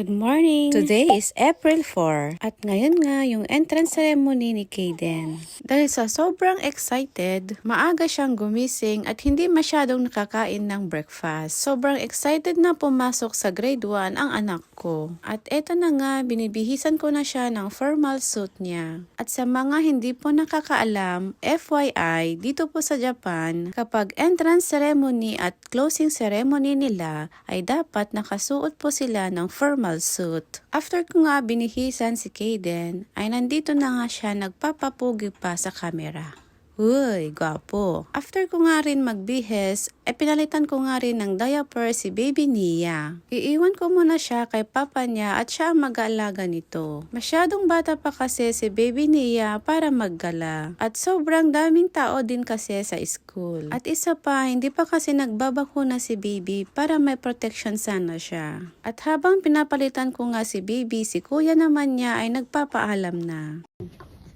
Good morning! Today is April 4 at ngayon nga yung entrance ceremony ni Kaden. Dahil sa sobrang excited, maaga siyang gumising at hindi masyadong nakakain ng breakfast. Sobrang excited na pumasok sa grade 1 ang anak ko. At eto na nga, binibihisan ko na siya ng formal suit niya. At sa mga hindi po nakakaalam, FYI, dito po sa Japan, kapag entrance ceremony at closing ceremony nila, ay dapat nakasuot po sila ng formal suit. After ko nga binihisan si Kaden, ay nandito na nga siya nagpapapugi pa sa camera. Uy, gwapo. After ko nga rin magbihes, ay pinalitan ko nga rin ng diaper si baby Nia. Iiwan ko muna siya kay papa niya at siya ang mag-aalaga nito. Masyadong bata pa kasi si baby Nia para maggala. At sobrang daming tao din kasi sa school. At isa pa, hindi pa kasi nagbabakuna si baby para may protection sana siya. At habang pinapalitan ko nga si baby, si kuya naman niya ay nagpapaalam na.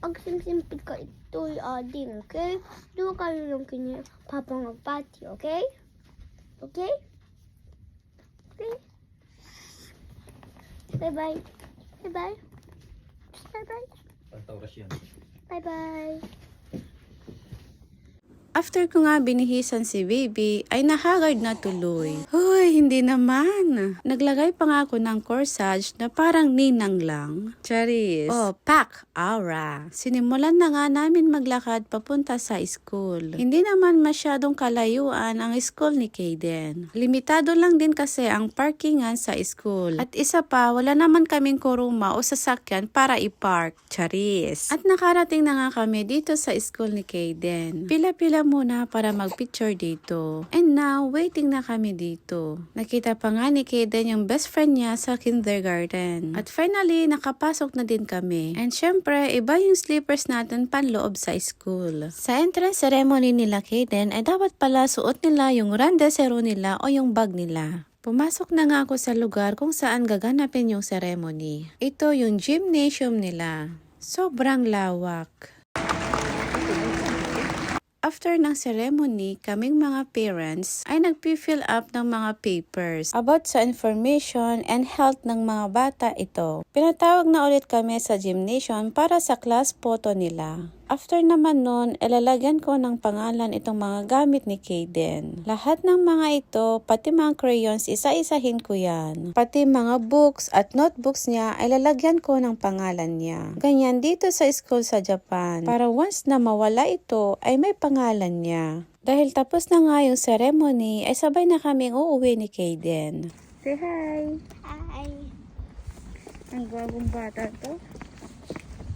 Ang simple ko ito uh, din, okay? Doon kayo yung kanya papa magpati, okay? Okay? Okay? Bye-bye. Bye-bye. Bye-bye. Pagtauras yan. Bye-bye. After ko nga binihisan si baby, ay nahagard na tuloy. Hoy, hindi naman. Naglagay pa nga ako ng corsage na parang ninang lang. Charis. Oh, pack aura. Sinimulan na nga namin maglakad papunta sa school. Hindi naman masyadong kalayuan ang school ni Kaden. Limitado lang din kasi ang parkingan sa school. At isa pa, wala naman kaming kuruma o sasakyan para i-park. Charis. At nakarating na nga kami dito sa school ni Kaden. Pila-pila muna para mag-picture dito. And now, waiting na kami dito. Nakita pa nga ni Kaden yung best friend niya sa kindergarten. At finally, nakapasok na din kami. And syempre, iba yung slippers natin panloob sa school. Sa entrance ceremony nila Kaden, ay dapat pala suot nila yung randesero nila o yung bag nila. Pumasok na nga ako sa lugar kung saan gaganapin yung ceremony. Ito yung gymnasium nila. Sobrang lawak. After ng ceremony, kaming mga parents ay nagpi-fill up ng mga papers about sa information and health ng mga bata ito. Pinatawag na ulit kami sa gymnasium para sa class photo nila. After naman nun, ilalagyan ko ng pangalan itong mga gamit ni Kaden. Lahat ng mga ito, pati mga crayons, isa-isahin ko yan. Pati mga books at notebooks niya, ay lalagyan ko ng pangalan niya. Ganyan dito sa school sa Japan. Para once na mawala ito, ay may pangalan niya. Dahil tapos na nga yung ceremony, ay sabay na kaming uuwi ni Kaden. Say hi! Hi. Ang gwapong bata to.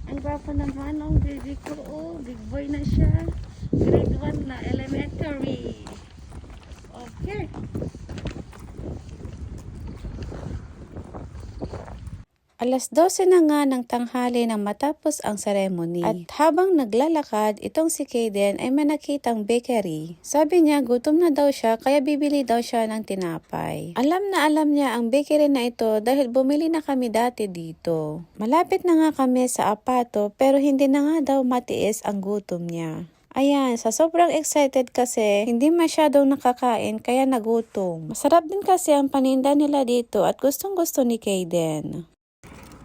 Ang gwapo naman ang baby ko. Oh, big boy na siya. Grade 1 na elementary. Okay. Alas 12 na nga ng tanghali nang matapos ang ceremony. At habang naglalakad, itong si Kaden ay may nakitang bakery. Sabi niya gutom na daw siya kaya bibili daw siya ng tinapay. Alam na alam niya ang bakery na ito dahil bumili na kami dati dito. Malapit na nga kami sa apato pero hindi na nga daw matiis ang gutom niya. Ayan, sa sobrang excited kasi, hindi masyadong nakakain kaya nagutom. Masarap din kasi ang paninda nila dito at gustong gusto ni Kaden.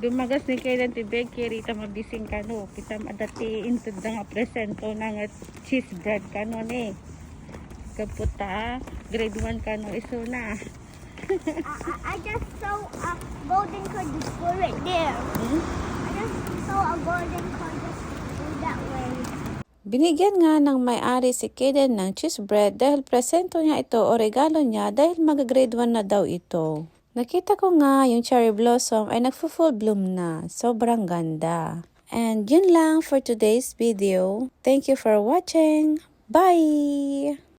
Dumagas ni Kailan ti bakery ta mabising kano. Kita madati into nga presento ng cheese bread kano ni. Kaputa, grade 1 kano iso na. I, I, I just saw a golden card just go right there. I just saw a golden go that way. Binigyan nga ng may-ari si Kaden ng cheese bread dahil presento niya ito o regalo niya dahil mag-grade 1 na daw ito. Nakita ko nga yung cherry blossom ay nagpo-full bloom na. Sobrang ganda. And yun lang for today's video. Thank you for watching. Bye!